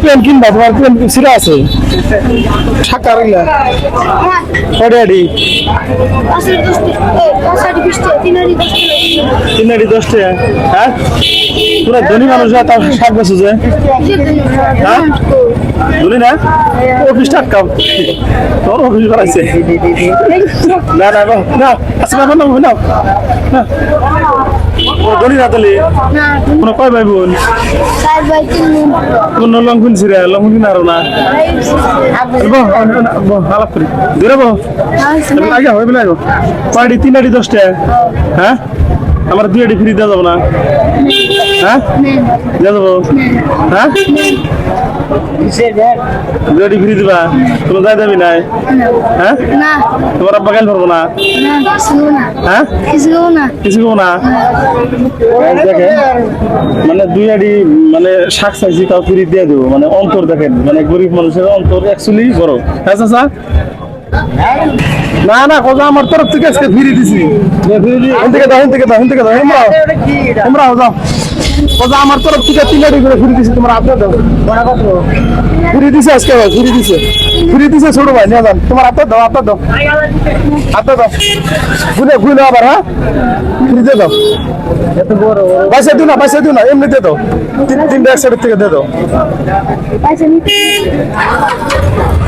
Plane কিনবা, তোমার plane সিরা আছে? শাকার ইলা কড়াডি তিনারি দশ টাকা হ্যাঁ? পুরা ধনী মানুষ তার শাক বেছো যে। হ্যাঁ? ধনী না? অফিস টাকা তোর অফিস না না না না আচ্ছা না না। না। না ও ধনী না তাহলে কোনো কয় ভাই বোন। কোন লং কোন সিরা লং কোন আরও না? বহ বহ আলাপ করি। দূরে বহ আগে হবে বলে আগে পার্টি তিন আড়ি দশ টাকা হ্যাঁ? আমার দুই আড়ি ফ্রি দেওয়া যাব না? হ্যাঁ? দেওয়া যাব? হ্যাঁ? দুই ফ্রি দিবা কোনো দায় দাবি নাই? হ্যাঁ? তোমার আব্বা পারব না? হ্যাঁ? কিছু না? মানে দুই আড়ি মানে শাক চাইছি তাও ফ্রি দিয়ে দেবো। মানে অন্তর দেখেন মানে গরিব মানুষের অন্তর অ্যাকচুয়ালি বড়। হ্যাঁ চাচা? না না কথা আমার তরফ থেকে আজকে ফিরে দিছি। এখান থেকে দাও থেকে দাও থেকে দাও। তোমরা তোমরা যাও। কথা আমার তরফ থেকে তিন আড়ি করে দিছি তোমরা আপনার দাও ফিরে দিছে আজকে ভাই ফিরে দিছে। ফিরে দিছে ছোট ভাই নিয়ে যান। তোমার হাতে দাও হাতে দাও। হাতে দাও। ঘুরে ঘুরে আবার হ্যাঁ? ফিরে দিয়ে দাও। পয়সা দিও না পয়সা দিও না এমনি দিয়ে দাও। তিন তিনটা এক সাইড থেকে দিয়ে দাও।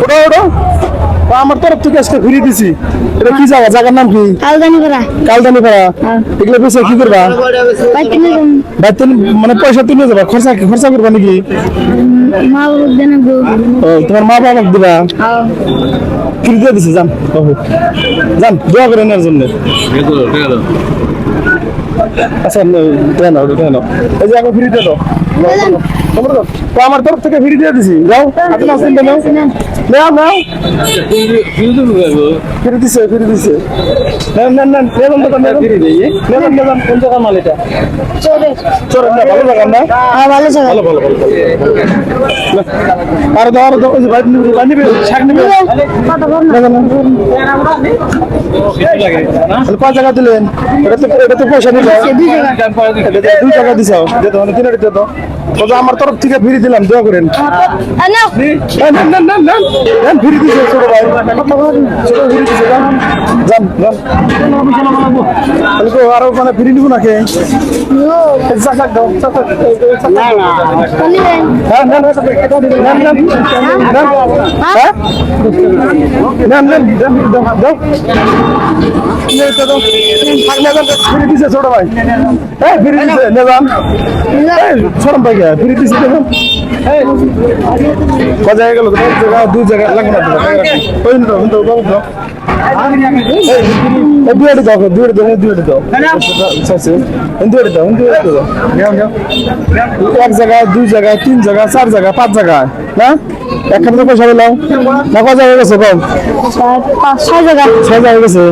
ওটা ওটা তা আমার তরফ থেকে আজকে ফিরে দিছি। এটা কি জায়গা? জায়গার নাম কি? কালদানি পাড়া এগুলো পয়সা কি করবা? বাইতে মানে পয়সা তুলে যাবা খরচা খরচা করবা নাকি? ও তোমার মা বাবা দিবা? ফিরে দিয়ে দিছি যান। বাবু। যান দোয়া করে নেওয়ার জন্য। আচ্ছা দেন দেন এই যে এখন ফ্রি দিয়ে দাও। তো আমার তরফ থেকে ফ্রি দিয়ে দিছি। যাও আপনি আসেন নাও নাও নাও। ফিরে দিছে ফিরে দিছে। নেন নেন নেন। কোন জায়গা মাল এটা? চোর। না ভালো জায়গা না? ভালো ভালো ভালো আর দাও আর দাও যে বাইক নিবে বাইক নিবে শাক নিবে। না না কয় টাকা দিলেন। এটা তো এটা তো পয়সা নিল। দুই টাকা। দিছাও দে তো মানে তিন আড়ি তো তো আমার তরফ থেকে ফিরে দিলাম দোয়া করেন। ফিরে দিছে ছোট ভাই ছোট ফিরে দিছে যান। যান আরও মানে ফিরে নিব নাকি? না না। দিছে ছোট ভাই। ফিরে দিছে নে যান। এই শরম পাই গা ফিরে দিছে নে যান ক জায়গা গেল? এক জায়গা দুই জায়গা লাগবে না ওই না তো বাবু দাও এই দুই আড়ি দাও। দুই দাও নাও এক জায়গা দুই জায়গা তিন জায়গা চার জায়গা পাঁচ জায়গা না? একখানে তো পয়সা পেলাম না কয় জায়গা গেছে কম? ছয় জায়গা। গেছে?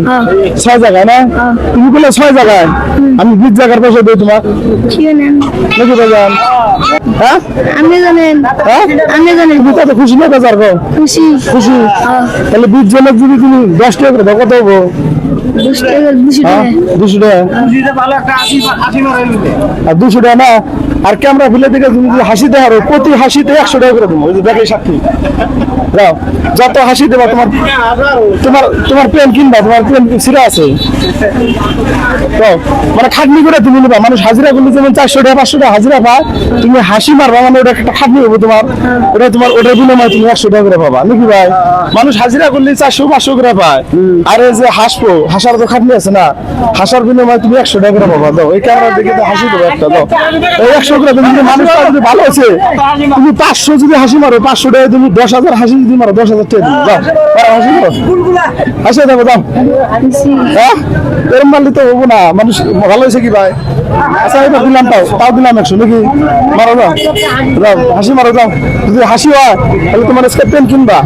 ছয় জায়গায় না? তুমি বলে ছয় জায়গায়। আমি বিশ জায়গার পয়সা দিই তোমার। নাকি বাজান হ্যাঁ? আপনি জানেন? হ্যাঁ? জানেন তুমি খুশি না বাজার গো? খুশি। খুশি? তাহলে বিশ জনের যদি তুমি দশ টাকা করে দাও কত হব দুশো টাকা দুশো হ্যাঁ? না আর ক্যামেরা ফেলে তুমি যদি হাসি দেওয়া প্রতি হাসিতে একশো টাকা করে দেবো। দেখে সাক্ষী। দাও যত হাসি দেবা তোমার তোমার তোমার পেন কিনবা তোমার সিরা আছে। মানে খাটনি করে তুমি নিবা। মানুষ হাজিরা করলে যেমন চারশো টাকা পাঁচশো টাকা হাজিরা পায় তুমি হাসি মারবা মানে ওটা একটা খাটনি হবে তোমার ওটা তোমার ওটার বিনিময়ে তুমি একশো টাকা করে পাবা। নাকি ভাই? মানুষ হাজিরা করলে চারশো পাঁচশো করে পায়। আর এই যে হাসবো হাসার তো খাটনি আছে না? হাসার বিনিময়ে তুমি একশো টাকা করে পাবা দাও। এই ক্যামেরা দেখে তো হাসি দেবো একটা দাও। এই একশো করে তুমি যদি মানুষটা যদি ভালো আছে তুমি পাঁচশো যদি হাসি মারো পাঁচশো টাকা তুমি দশ হাজার হাসি যদি মারো দশ হাজার টাকা দিবো যাও হাসি মারো? হাসি দেবো দাও। হ্যাঁ? এরম মারলে তো হব না মানুষ ভালো হয়েছে কি ভাই? আচ্ছা এবার দিলাম তাও তাও দিলাম একশো নাকি? মারো যাও যাও হাসি মারো যাও। যদি হাসি হয় তাহলে তোমার পেন কিনবা।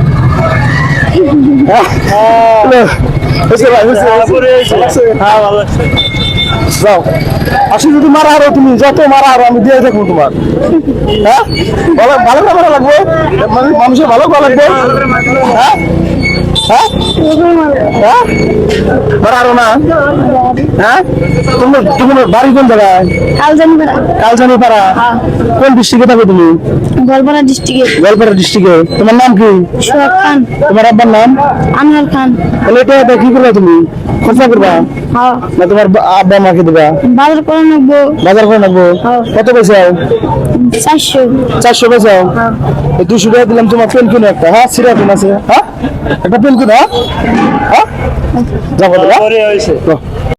যাও। হাসি যদি মারা আরও তুমি যত মারা আরও আমি দিয়ে দেখব তোমার হ্যাঁ ভালো ভালো লাগবে। মানে মানুষের ভালো লাগবে। হ্যাঁ হ্যাঁ? হ্যাঁ? না। হ্যাঁ? তোমার তোমার বাড়ি কোন জায়গায়? কাল জানি কোন ডিস্ট্রিক্টে থাকো তুমি? গোলপাড়া ডিস্ট্রিক্টে গোয়ালপাড়া ডিস্ট্রিক্টে তোমার নাম কি? সোহাগ খান। তোমার আব্বার নাম? আনোয়ার খান। তাহলে এটা এটা কি করবা তুমি? খরচা করবা? হ্যাঁ। না তোমার আব্বা মাকে দিবা? বাজার করে নেব বাজার করে নেব। কত পয়সা? চারশো। চারশো পয়সা? দুশো টাকা দিলাম তোমার পেন কিনো একটা। হ্যাঁ সিরা পেন আছে। হ্যাঁ? একটা পেন কোথায়? হ্যাঁ? যাব